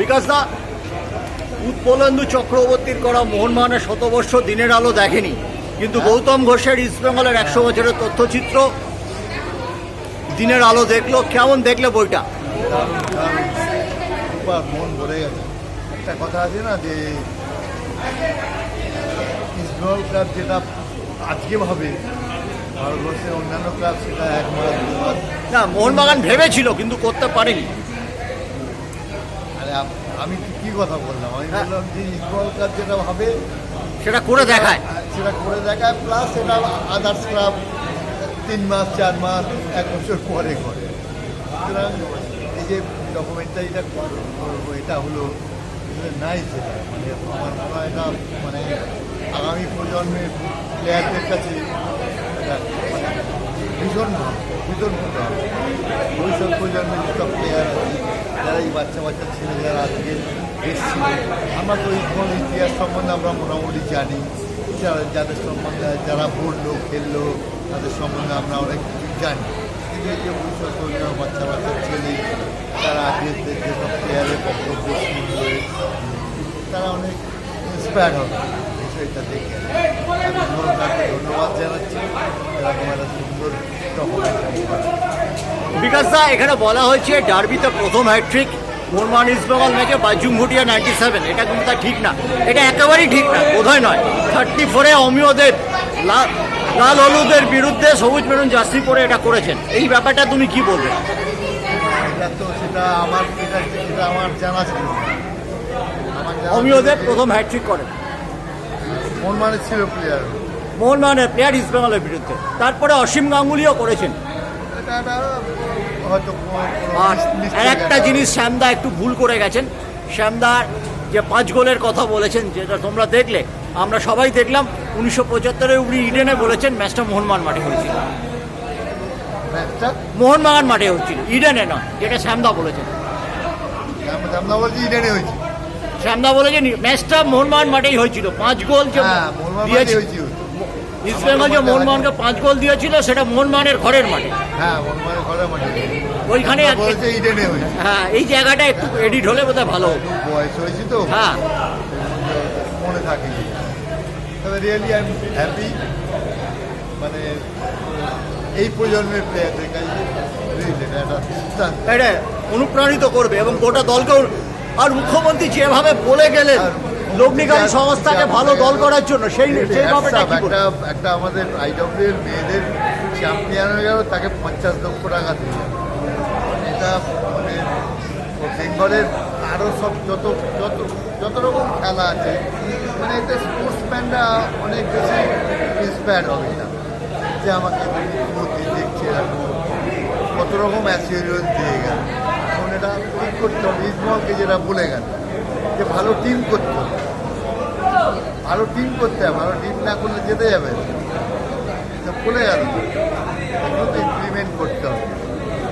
বিকাশ দা উৎপলেন্দু চক্রবর্তীর করা মোহনবাগানের শতবর্ষ দিনের আলো দেখেনি। কিন্তু গৌতম ঘোষের ইস্টবেঙ্গলের একশো বছরের তথ্যচিত্র দিনের আলো দেখল। কেমন দেখলে বইটা? মন ভরে গেছে। একটা কথা আছে না যে ইস্টবেঙ্গল ক্লাব যেটা আজকে ভাবে ভারতবর্ষের অন্যান্য ক্লাব সেটা এক না মোহনবাগান ভেবেছিল কিন্তু করতে পারেনি। আরে আমি কি- কথা বললাম? আমি। বললাম যে ইস্টবেঙ্গল যেটা ভাবে সেটা করে দেখায়। সেটা করে দেখায় প্লাস সেটা আদার্স ক্লাব তিন মাস চার মাস এক বছর পরে করে। সুতরাং এই যে ডকুমেন্টারিটা করব এটা হলো নাই সেটা মানে আমার মনে হয় এটা মানে আগামী প্রজন্মের প্লেয়ারদের কাছে এটা মানে ভীষণ ভীষণ ভালো। ভবিষ্যৎ প্রজন্মের যেসব প্লেয়ার আছে যারা এই বাচ্চা বাচ্চা, ছেলে যারা আজকে এসছিল, আমরা তো কোনো ইতিহাস সম্বন্ধে আমরা মোটামুটি জানি। যারা, যাদের সম্বন্ধে, যারা পড়ল, খেললো, তাদের সম্বন্ধে আমরা অনেক কিছু জানি। কিন্তু এই যে ভবিষ্যৎ প্রজন্মের বাচ্চা বাচ্চা, ছেলে, তারা যে- যেসব প্লেয়ারের বক্তব্য শুনলো তারা অনেক ইন্সপায়ার হবে। বিষয়টা দেখে। ধন্যবাদ ধন্যবাদ জানাচ্ছি। এরকম একটা সুন্দর বিকাশ দা এখানে বলা হয়েছে ডার্বিতে প্রথম হ্যাট্রিক মোহনবাগান ইস্টবেঙ্গল ম্যাচে বাইজুং ভুটিয়া নাইনটি সেভেন এটা কিন্তু তা ঠিক না। এটা একেবারেই ঠিক না বোধহয় নয়। থার্টি ফোরে অমিয়দেব লাল লাল হলুদের বিরুদ্ধে সবুজ মেরুন জার্সি পরে এটা করেছেন। এই ব্যাপারটা তুমি কি বলবে? এটা তো সেটা আমার সেটা আমার জানা ছিল না। আমার অমিয়দেব প্রথম হ্যাট্রিক করেন। মন মানে ছিল প্লেয়ার মোহনবাগানের প্লেয়ার ইস্টবেঙ্গলের বিরুদ্ধে। তারপরে অসীম গাঙ্গুলিও করেছেন। আর একটা জিনিস শ্যামদা একটু ভুল করে গেছেন। শ্যামদার যে পাঁচ গোলের কথা বলেছেন যেটা তোমরা দেখলে আমরা সবাই দেখলাম উনিশশো পঁচাত্তরে উনি ইডেনে বলেছেন ম্যাচটা মোহনবাগান মাঠে হয়েছিল। মোহনবাগান মাঠে হচ্ছিল ইডেনে নয় যেটা শ্যামদা বলেছেন। বলছি ইডেনে হয়েছে। শ্যামদা বলেছেন ম্যাচটা মোহনবাগান মাঠেই হয়েছিল। পাঁচ গোল যে হ্যাঁ দিয়েছে হয়েছে ইস্টবেঙ্গল যে মোহনবাগানকে পাঁচ গোল দিয়েছিল সেটা মোহনবাগানের ঘরের মাঠে। হ্যাঁ মোহনবাগানের ঘরে মাঠে। ওইখানে হ্যাঁ এই জায়গাটা একটু এডিট হলে বোধহয় ভালো বয়স হয়েছে তো। হ্যাঁ। মনে থাকে। তবে রিয়েলি আই এম হ্যাপি মানে এই প্রজন্মের প্লেয়ারদের কাছে। এটা অনুপ্রাণিত করবে এবং গোটা দলকেও আর মুখ্যমন্ত্রী যেভাবে বলে গেলেন লগ্নিকারী সংস্থাকে ভালো দল করার জন্য সেই একটা একটা আমাদের আইডব্লিউ এর মেয়েদের চ্যাম্পিয়ন হয়ে গেল তাকে পঞ্চাশ লক্ষ টাকা দিল এটা মানে বেঙ্গলের আরও সব যত যত যত রকম খেলা আছে মানে এতে স্পোর্টসম্যানরা অনেক বেশি ইন্সপায়ার হবে এটা যে আমাকে মুখ্যমন্ত্রী দেখছে কত রকম অ্যাসিওরিয়ন্স দিয়ে গেল। এটা ঠিক করতে হবে। ইসমলকে যেটা বলে গেল যে ভালো টিম করতে হবে। ভালো টিম করতে হবে ভালো টিম না করলে যেতে যাবে। বলে গেল। এগুলো তো ইমপ্লিমেন্ট করতে হবে।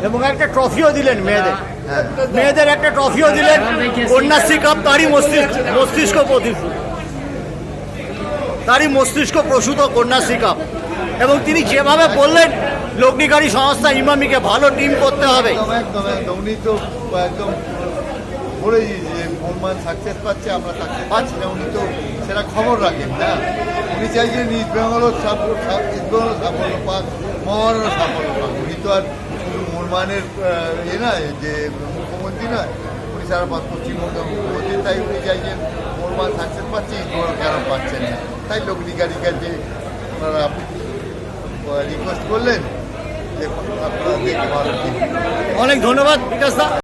এবং একটা ট্রফিও দিলেন মেয়েদের। হ্যাঁ। মেয়েদের একটা ট্রফিও দিলেন কন্যাশ্রী কাপ তারই মস্তিষ্ক মস্তিষ্ক প্রতিষ্ঠ তারই মস্তিষ্ক প্রসূত কন্যাশ্রী কাপ। এবং তিনি যেভাবে বললেন লগ্নিকারী সংস্থা ইমামিকে ভালো টিম করতে হবে। একদম একদম উনি তো একদম যে সাকসেস পাচ্ছে, আমরা না। উনি তো সেটা খবর রাখেন, না? উনি চাইছেন সাফল্য সাফল্য উনি তো আর নয়, যে নয়, উনি তাই উনি চাইছেন সাকসেস পাচ্ছে কেন না? তাই লগ্নিকারীর কাছে ওনারা রিকোয়েস্ট করলেন যে অনেক ধন্যবাদ বিকাশ দা।